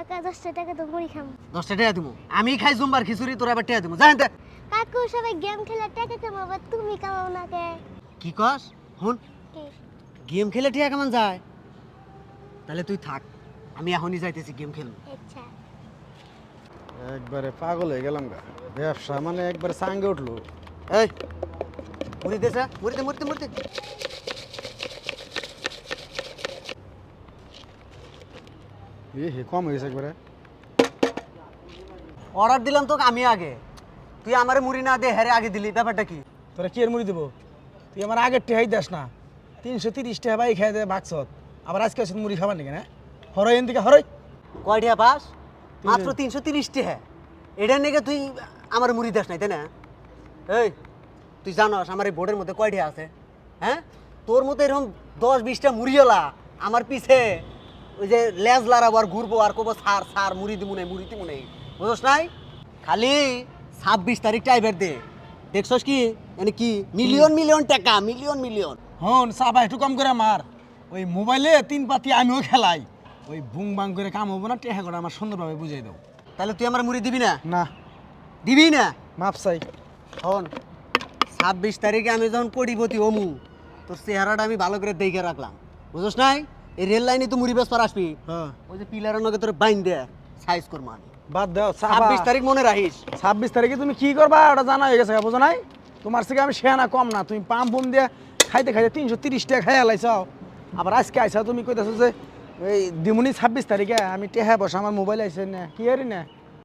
কাকা দশটা টাকা তো মুড়ি খাম। দশটা টাকা দিব আমি খাই জুম্বার খিচুড়ি তোরা আবার টাকা দিব জানেন তে? কাকু সবাই গেম খেলে টাকা কামাবো তুমি কামাও না কে? কি কস? হুন? গেম খেলে টাকা কেমন যায়? তাহলে তুই থাক। আমি এখনই যাইতেছি গেম খেলব আচ্ছা। একবারে পাগল হয়ে গেলাম গা। ব্যবসা মানে একবারে সাঙ্গে উঠল। এই মুড়ি দেছে মুড়ি দে মুড়ি দে মুড়ি দে এ হে কম হয়ে গেছে একবারে। অর্ডার দিলাম তোকে আমি আগে। তুই আমারে মুড়ি না দে হ্যারে আগে দিলি ব্যাপারটা কি? তোরা কি এর মুড়ি দেবো? তুই আমার আগের টেহাই দেস না। তিনশো তিরিশ টাকা বাই খেয়ে দে ভাগছত আবার আজকে আসলে মুড়ি খাবার নাকি না? হরই এন থেকে হরই। কয় টাকা পাস? মাত্র তিনশো তিরিশ টাকা এটা নাকি তুই আমার মুড়ি দেস নাই তাই না? এই তুই জানস আমার এই বোর্ডের মধ্যে কয় টাকা আছে? হ্যাঁ? তোর মতো এরকম দশ বিশটা মুড়িওয়ালা আমার পিছে ওই যে লেজ লাড়াবো আর ঘুরবো আর কবো সার সার মুড়ি দিমু নেই মুড়ি দিমু নেই। বুঝস নাই? খালি ছাব্বিশ তারিখ টাইপের দে। দেখছস কি? মানে কি? মিলিয়ন মিলিয়ন টাকা মিলিয়ন মিলিয়ন। হন চাপা একটু কম করে মার। ওই মোবাইলে তিন পাতি আমিও খেলাই। ওই বুং বাং করে কাম হব না টেহা করে আমার সুন্দরভাবে বুঝাই দাও। তাহলে তুই আমার মুড়ি দিবি না? না। দিবি না? মাপ চাই। হন ছাব্বিশ তারিখে আমি যখন কোটিপতি হমু তোর চেহারাটা আমি ভালো করে দেখে রাখলাম। বুঝছ নাই? এই রেল লাইনে তো মুড়ি বেসপার আসবি। হ্যাঁ। ওই যে পিলারের নগে তোর বাইন দে সাইজ কর মান বাদ দাও ছাব্বিশ তারিখ মনে রাখিস। ছাব্বিশ তারিখে তুমি কি করবা? ওটা জানা হয়ে গেছে বুঝো নাই? তোমার থেকে আমি শেয়ানা কম না। তুমি পাম পুম দিয়ে খাইতে খাইতে তিনশো তিরিশ টাকা খাই লাইছাও। আবার আজকে আইসা তুমি কইতেছো যে এই দিমুনি ছাব্বিশ তারিখে আমি টেহা বসে আমার মোবাইল আইসে না। কি আরে না?